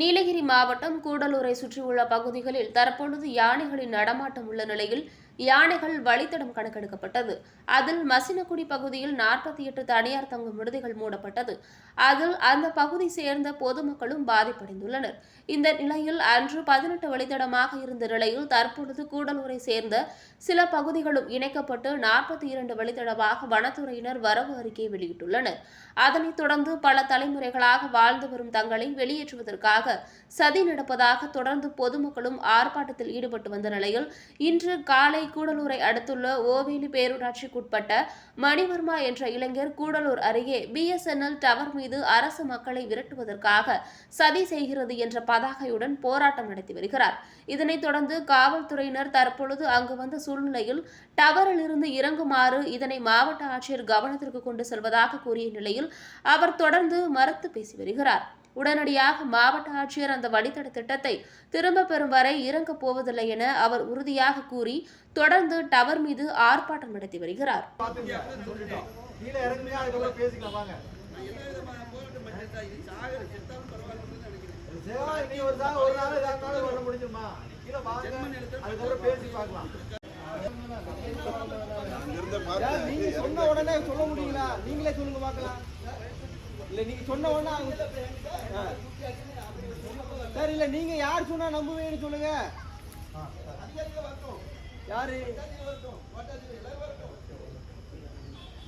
நீலகிரி மாவட்டம் கூடலூரை சுற்றியுள்ள பகுதிகளில் தற்பொழுது யானைகளின் நடமாட்டம் உள்ள நிலையில் யானைகள் வழித்தடம் கணக்கெடுக்கப்பட்டது. அதில் மசினக்குடி பகுதியில் நாற்பத்தி எட்டு தனியார் தங்கும் விடுதிகள் மூடப்பட்டது. அதில் அந்த பகுதி சேர்ந்த பொதுமக்களும் பாதிப்படைந்துள்ளனர். இந்த நிலையில் அன்று பதினெட்டு வழித்தடமாக இருந்த நிலையில் தற்பொழுது கூடலூரை சேர்ந்த சில பகுதிகளும் இணைக்கப்பட்டு நாற்பத்தி இரண்டு வழித்தடமாக வனத்துறையினர் வரவு அறிக்கை வெளியிட்டுள்ளனர். அதனைத் தொடர்ந்து பல தலைமுறைகளாக வாழ்ந்து வரும் தங்களை வெளியேற்றுவதற்காக சதி நடப்பதாக தொடர்ந்து பொதுமக்களும் ஆர்ப்பாட்டத்தில் ஈடுபட்டு வந்த நிலையில் இன்று காலை கூடலூரை அடுத்துள்ள ஓவேலி பேரூராட்சிக்குட்பட்ட மணிவர்மா என்ற இளைஞர் கூடலூர் அருகே பிஎஸ்என்எல் டவர் மீது அரசு மக்களை விரட்டுவதற்காக சதி செய்கிறது என்ற பதாகையுடன் போராட்டம் நடத்தி வருகிறார். இதனைத் தொடர்ந்து காவல்துறையினர் தற்பொழுது அங்கு வந்த சூழ்நிலையில் டவரில் இருந்து இறங்குமாறு இதனை மாவட்ட ஆட்சியர் கவனத்திற்கு கொண்டு செல்வதாக கூறிய நிலையில் அவர் தொடர்ந்து மறுத்து பேசி வருகிறார். உடனடியாக மாவட்ட ஆட்சியர் அந்த வழித்தட திட்டத்தை திரும்ப பெறும் வரை இறங்கப் போவதில்லை என அவர் உறுதியாக கூறி தொடர்ந்து டவர் மீது ஆர்ப்பாட்டம் நடத்தி வருகிறார். நீங்க சொன்ன உடனே சொல்ல முடியுங்களா? நீங்களே சொல்லுங்க பாக்கலாம் இல்ல நீங்க சொன்ன உடனே. சார் இல்ல நீங்க யார் சொன்னா நம்புவீங்கன்னு சொல்லுங்க யாரு